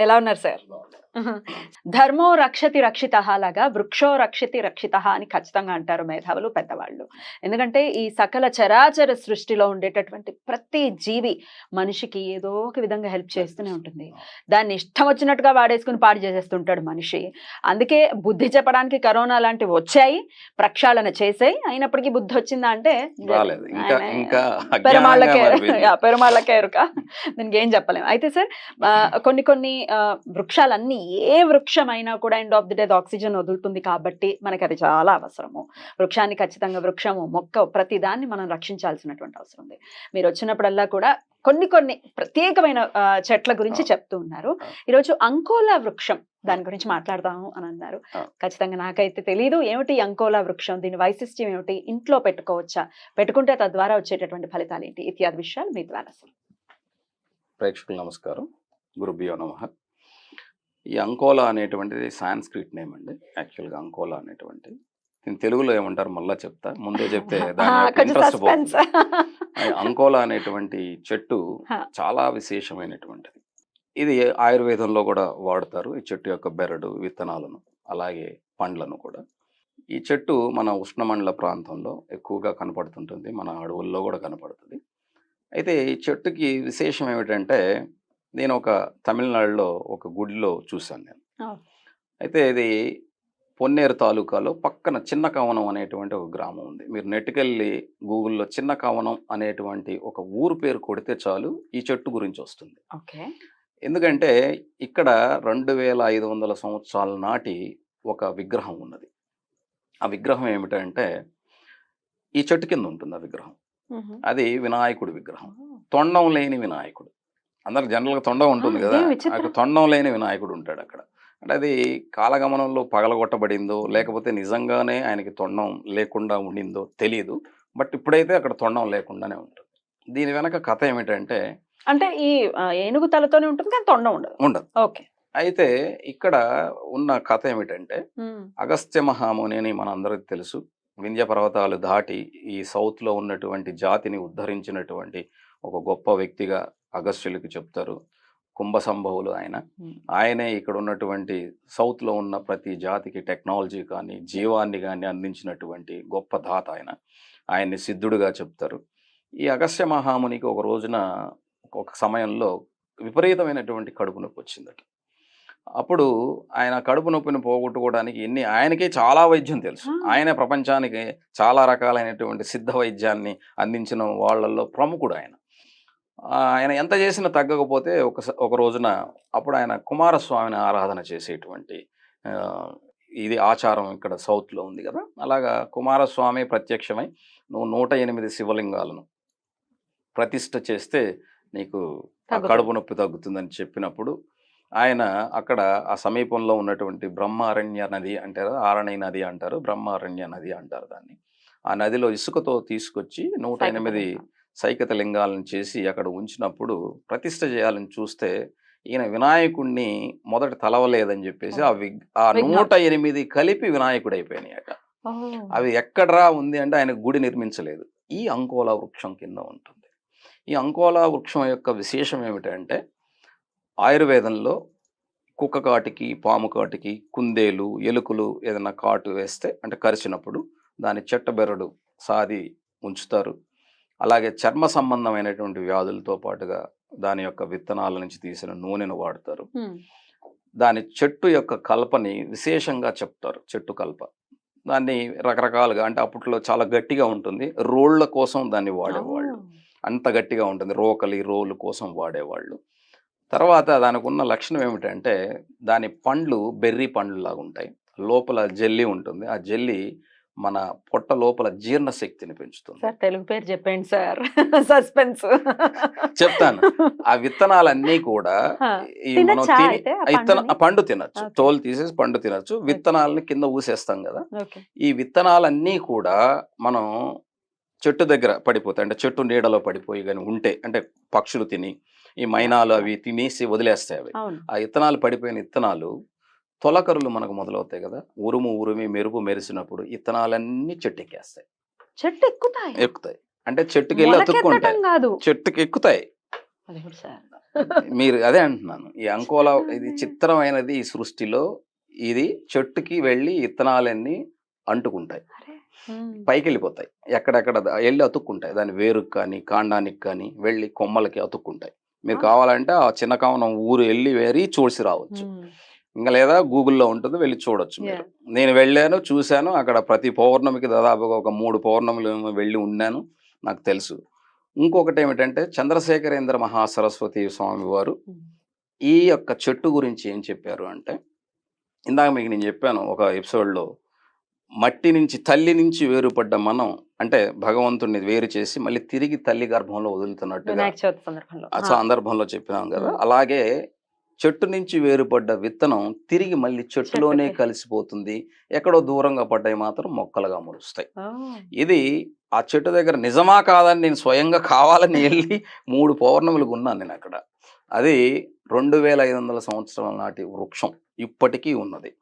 ఎలా ఉన్నారు సార్? ధర్మో రక్షతి రక్షిత లాగా వృక్షో రక్షతి రక్షిత అని ఖచ్చితంగా అంటారు మేధావులు పెద్దవాళ్ళు. ఎందుకంటే ఈ సకల చరాచర సృష్టిలో ఉండేటటువంటి ప్రతి జీవి మనిషికి ఏదో ఒక విధంగా హెల్ప్ చేస్తూనే ఉంటుంది. దాన్ని ఇష్టం వచ్చినట్టుగా వాడేసుకుని పాడు చేసేస్తుంటాడు మనిషి. అందుకే బుద్ధి చెప్పడానికి కరోనా లాంటివి వచ్చాయి ప్రక్షాళన చేసాయి అయినప్పటికీ బుద్ధి వచ్చిందా అంటే పెరుమాళ్ళకే పెరుమాళ్ళకే ఎరుక దీనికి ఏం చెప్పలేము అయితే సార్ కొన్ని కొన్ని వృక్షాలన్నీ ఏ వృక్షం అయినా కూడా end of the day oxygen వదులుతుంది కాబట్టి మనకి అది చాలా అవసరము. వృక్షాన్ని ఖచ్చితంగా వృక్షము మొక్క ప్రతి దాన్ని మనం రక్షించాల్సినటువంటి అవసరం ఉంది. మీరు వచ్చినప్పుడల్లా కూడా కొన్ని కొన్ని ప్రత్యేకమైన చెట్ల గురించి. చెప్తూ ఉన్నారు. ఈరోజు అంకోలా వృక్షం దాని గురించి మాట్లాడదాము అని అన్నారు. ఖచ్చితంగా నాకైతే తెలియదు ఏమిటి అంకోలా వృక్షం? దీని వైశిష్ట్యం ఏమిటి? ఇంట్లో పెట్టుకోవచ్చా? పెట్టుకుంటే తద్వారా వచ్చేటటువంటి ఫలితాలు ఏంటి? ఇత్యాది విషయాలు మీ ద్వారా ప్రేక్షకులు నమస్కారం. గురుభ్యో నమ. ఈ అంకోలా అనేటువంటిది సాంస్క్రిట్ నేమ్ అండి. యాక్చువల్గా అంకోలా అనేటువంటి దీని తెలుగులో ఏమంటారు? మళ్ళా చెప్తా. ముందే చెప్తే దాని పోతుంది. ఈ అంకోలా అనేటువంటి చెట్టు. చాలా విశేషమైనటువంటిది. ఇది ఆయుర్వేదంలో కూడా వాడతారు. ఈ చెట్టు యొక్క బెరడు విత్తనాలను అలాగే పండ్లను కూడా. ఈ చెట్టు మన ఉష్ణమండల ప్రాంతంలో ఎక్కువగా కనపడుతుంటుంది. మన అడవుల్లో కూడా కనపడుతుంది. అయితే ఈ చెట్టుకి విశేషం ఏమిటంటే నేను ఒక తమిళనాడులో ఒక గుడిలో చూశాను నేను. అయితే ఇది పొన్నేరు తాలూకాలో పక్కన చిన్న కవనం అనేటువంటి ఒక గ్రామం ఉంది. మీరు నెట్కెళ్ళి గూగుల్లో చిన్న కవనం అనేటువంటి ఒక ఊరు పేరు కొడితే చాలు ఈ చెట్టు గురించి వస్తుంది. ఓకే. ఎందుకంటే ఇక్కడ రెండు వేల ఐదు వందల సంవత్సరాల నాటి ఒక విగ్రహం ఉన్నది. ఆ విగ్రహం ఏమిటంటే ఈ చెట్టు కింద ఉంటుంది ఆ విగ్రహం. అది వినాయకుడి విగ్రహం. తొండం లేని వినాయకుడు. అందరికి జనరల్గా తొండం ఉంటుంది కదా. అక్కడ తొండం లేని వినాయకుడు ఉంటాడు అక్కడ. అంటే అది కాలగమనంలో పగలగొట్టబడిందో లేకపోతే నిజంగానే ఆయనకి తొండం లేకుండా ఉండిందో తెలియదు బట్ ఇప్పుడైతే అక్కడ తొండం లేకుండానే ఉంటుంది. దీని వెనక కథ ఏమిటంటే అంటే ఈ ఏనుగు తలతోనే ఉంటుంది కానీ తొండ ఉండదు. ఉండదు. ఓకే. అయితే ఇక్కడ ఉన్న కథ ఏమిటంటే అగస్త్య మహాముని అని మనందరికి తెలుసు. వింధ్య పర్వతాలు దాటి ఈ సౌత్లో ఉన్నటువంటి జాతిని ఉద్ధరించినటువంటి ఒక గొప్ప వ్యక్తిగా అగస్త్యులకి చెప్తారు. కుంభ సంభవులు ఆయన ఆయనే ఇక్కడ ఉన్నటువంటి సౌత్లో ఉన్న ప్రతి జాతికి టెక్నాలజీ కానీ జీవాన్ని కానీ అందించినటువంటి గొప్ప దాత ఆయన. ఆయన్ని సిద్ధుడుగా చెప్తారు. ఈ అగస్త్య మహామునికి ఒక రోజున ఒక సమయంలో విపరీతమైనటువంటి కడుపు నొప్పి వచ్చిందట. అప్పుడు ఆయన కడుపు నొప్పిని పోగొట్టుకోవడానికి ఎన్ని ఆయనకే చాలా వైద్యం తెలుసు. ఆయన ప్రపంచానికి చాలా రకాలైనటువంటి సిద్ధ వైద్యాన్ని అందించిన వాళ్ళల్లో ప్రముఖుడు ఆయన ఆయన ఎంత చేసినా తగ్గకపోతే ఒక ఒక రోజున అప్పుడు ఆయన కుమారస్వామిని ఆరాధన చేసేటువంటి ఇది ఆచారం ఇక్కడ సౌత్లో ఉంది కదా అలాగా కుమారస్వామి ప్రత్యక్షమై నువ్వు నూట ఎనిమిది శివలింగాలను ప్రతిష్ఠ చేస్తే నీకు. కడుపు నొప్పి తగ్గుతుందని చెప్పినప్పుడు ఆయన అక్కడ ఆ సమీపంలో ఉన్నటువంటి బ్రహ్మారణ్య నది అంటారు ఆరణి నది అంటారు బ్రహ్మారణ్య నది అంటారు దాన్ని. ఆ నదిలో ఇసుకతో తీసుకొచ్చి నూట ఎనిమిది సైకత లింగాలను చేసి. అక్కడ ఉంచినప్పుడు ప్రతిష్ఠ చేయాలని చూస్తే ఈయన వినాయకుడిని మొదట తలవలేదని చెప్పేసి ఆ విగ్ ఆ. నూట ఎనిమిది కలిపి వినాయకుడు అయిపోయినాయట అవి ఎక్కడరా ఉంది అంటే ఆయన గుడి నిర్మించలేదు. ఈ అంకోలా వృక్షం కింద ఉంటుంది. ఈ అంకోలా వృక్షం యొక్క విశేషం ఏమిటంటే ఆయుర్వేదంలో కుక్క కాటికి పాము కాటికి కుందేలు ఎలుకలు ఏదైనా కాటు వేస్తే అంటే కరిచినప్పుడు దాని చెట్టబెరడు సాది ఉంచుతారు. అలాగే చర్మ సంబంధమైనటువంటి వ్యాధులతో పాటుగా దాని యొక్క విత్తనాల నుంచి తీసిన నూనెను వాడతారు. దాని చెట్టు యొక్క కల్పని విశేషంగా చెప్తారు చెట్టు కల్ప. దాన్ని రకరకాలుగా అంటే అప్పట్లో చాలా గట్టిగా ఉంటుంది. రోళ్ళ కోసం దాన్ని వాడేవాళ్ళు. అంత గట్టిగా ఉంటుంది. రోకలి రోలు కోసం వాడేవాళ్ళు. తర్వాత దానికి ఉన్న లక్షణం ఏమిటంటే దాని పండ్లు బెర్రీ పండ్లు లాగా ఉంటాయి. లోపల జెల్లీ ఉంటుంది. ఆ జెల్లీ మన పొట్ట లోపల జీర్ణ శక్తిని పెంచుతుంది. సార్ తెలుగు పేరు చెప్పండి సార్. సస్పెన్స్. చెప్తాను. ఆ విత్తనాలన్నీ కూడా ఈ మనం విత్తన పండు తినచ్చు. తోలు తీసేసి పండు తినచ్చు. విత్తనాలని కింద ఊసేస్తాం కదా. ఈ విత్తనాలన్నీ కూడా మనం చెట్టు దగ్గర పడిపోతాయి. అంటే చెట్టు నీడలో పడిపోయి కానీ ఉంటే అంటే పక్షులు తిని ఈ మైనాలు అవి తినేసి వదిలేస్తాయి అవి. ఆ విత్తనాలు పడిపోయిన విత్తనాలు తొలకరులు మనకు మొదలవుతాయి కదా. ఉరుము ఉరిమి మెరుపు మెరిసినప్పుడు విత్తనాలన్నీ చెట్టు ఎక్కేస్తాయి చెట్టు ఎక్కుతాయి ఎక్కుతాయి అంటే చెట్టుకి వెళ్ళి అతుక్కుంటాయి చెట్టుకి ఎక్కుతాయి మీరు అదే అంటున్నాను. ఈ అంకోల ఇది చిత్రమైనది ఈ సృష్టిలో. ఇది చెట్టుకి వెళ్ళి విత్తనాలన్నీ అంటుకుంటాయి. పైకి వెళ్ళిపోతాయి ఎక్కడెక్కడ వెళ్ళి అతుక్కుంటాయి. దాని వేరుకు కానీ కాండానికి కానీ వెళ్ళి కొమ్మలకి అతుక్కుంటాయి. మీరు. కావాలంటే ఆ చిన్న కావనం ఊరు వెళ్ళి వేరి చూసి రావచ్చు. ఇంకా లేదా గూగుల్లో ఉంటుంది వెళ్ళి చూడొచ్చు మీరు నేను వెళ్ళాను చూశాను అక్కడ ప్రతి పౌర్ణమికి దాదాపుగా ఒక మూడు పౌర్ణములు వెళ్ళి ఉన్నాను నాకు తెలుసు ఇంకొకటి ఏమిటంటే చంద్రశేఖరేంద్ర మహాసరస్వతి స్వామి వారు. ఈ యొక్క చెట్టు గురించి ఏం చెప్పారు అంటే ఇందాక మీకు నేను చెప్పాను ఒక ఎపిసోడ్లో మట్టి నుంచి తల్లి నుంచి వేరుపడ్డ మనం అంటే భగవంతుడిని వేరు చేసి మళ్ళీ తిరిగి తల్లి గర్భంలో వదులుతున్నట్టుగా చవితి సందర్భంలో. ఆ సందర్భంలో చెప్పినాం కదా. అలాగే చెట్టు నుంచి వేరుపడ్డ విత్తనం తిరిగి మళ్ళీ చెట్టులోనే. కలిసిపోతుంది. ఎక్కడో దూరంగా పడ్డాయి మాత్రం మొక్కలుగా మురుస్తాయి. ఇది ఆ చెట్టు దగ్గర నిజమా కాదని నేను స్వయంగా కావాలని వెళ్ళి మూడు పౌర్ణములకు ఉన్నాను నేను అక్కడ. అది రెండు వేల ఐదు వందల సంవత్సరాల నాటి వృక్షం ఇప్పటికీ ఉన్నది.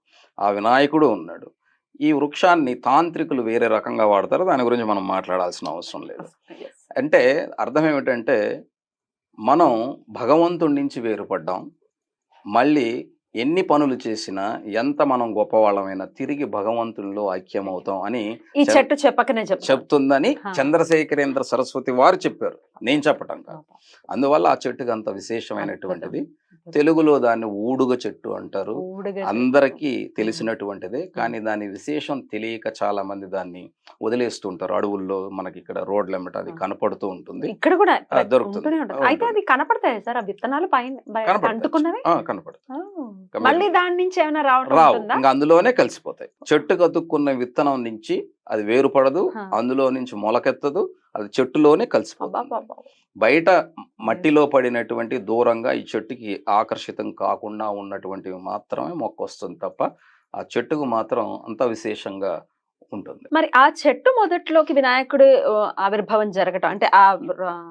ఆ వినాయకుడు ఉన్నాడు. ఈ వృక్షాన్ని తాంత్రికులు వేరే రకంగా వాడతారు. దాని గురించి మనం మాట్లాడాల్సిన అవసరం లేదు. అంటే అర్థం ఏమిటంటే మనం భగవంతుడి నుంచి వేరుపడ్డాం. మళ్ళీ ఎన్ని పనులు చేసినా ఎంత మనం గొప్పవాళ్ళమైనా తిరిగి భగవంతునిలో ఐక్యమవుతాం అని ఈ చెట్టు చెప్పకనే చెప్తా చెప్తుందని. చంద్రశేఖరేంద్ర సరస్వతి వారు చెప్పారు. నేను చెప్పటం కాదు. అందువల్ల ఆ చెట్టుకి అంత విశేషమైనటువంటిది. తెలుగులో దాన్ని ఊడుగ చెట్టు అంటారు. అందరికీ తెలిసినటువంటిదే. కానీ దాని విశేషం తెలియక చాలా మంది దాన్ని వదిలేస్తుంటారు అడవుల్లో మనకి ఇక్కడ రోడ్ల వెంబట అది. కనపడుతూ ఉంటుంది. ఇక్కడ కూడా దొరుకుతుంది. అయితే. అది కనపడతాయి సార్? ఆ విత్తనాలు పైన కనపడతాయి. మళ్ళీ దాని నుంచి ఏమైనా రావడం రావు. ఇంకా అందులోనే కలిసిపోతాయి. చెట్టుకు అతుక్కున్న విత్తనం నుంచి అది వేరుపడదు. అందులో నుంచి మొలకెత్తదు అది చెట్టులోనే కలిసిపోతుంది. బయట మట్టిలో పడినటువంటి దూరంగా ఈ చెట్టుకి ఆకర్షితం కాకుండా ఉన్నటువంటివి మాత్రమే మొక్క వస్తుంది తప్ప ఆ చెట్టుకు మాత్రం అంత విశేషంగా ఉంటుంది మరి ఆ చెట్టు మొదట్లోకి వినాయకుడు ఆవిర్భావం జరగటం అంటే ఆ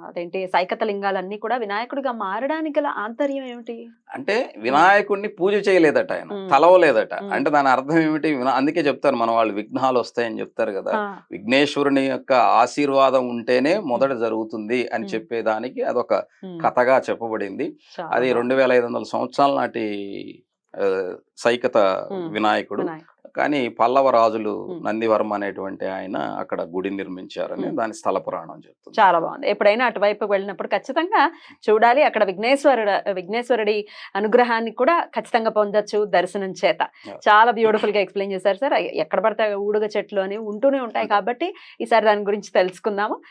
అదేంటి సైకత లింగాలన్నీ కూడా వినాయకుడిగా మారడానికి గల ఆంతర్యం ఏమిటి? అంటే వినాయకుడిని పూజ చేయలేదట ఆయన. తలవలేదట. అంటే దాని అర్థం ఏమిటి? అందుకే చెప్తారు మన వాళ్ళు విఘ్నాలు వస్తాయని చెప్తారు కదా. విఘ్నేశ్వరుని యొక్క ఆశీర్వాదం ఉంటేనే మొదట జరుగుతుంది అని. చెప్పేదానికి అదొక కథగా చెప్పబడింది. అది. రెండు వేల ఐదు వందల సంవత్సరాల నాటి సైకత. వినాయకుడు. కానీ పల్లవ రాజులు. నందివర్మ అనేటువంటి ఆయన అక్కడ గుడి నిర్మించారని. దాని స్థల పురాణం చెప్తుంది చాలా బాగుంది ఎప్పుడైనా అటువైపు వెళ్ళినప్పుడు ఖచ్చితంగా చూడాలి అక్కడ విఘ్నేశ్వరుడు విఘ్నేశ్వరుడి అనుగ్రహాన్ని కూడా ఖచ్చితంగా పొందొచ్చు దర్శనం చేత. చాలా బ్యూటిఫుల్గా ఎక్స్ప్లెయిన్ చేశారు సార్ ఎక్కడ పడితే ఊడుగ చెట్లు అని ఉంటూనే ఉంటాయి కాబట్టి ఈసారి దాని గురించి తెలుసుకుందాము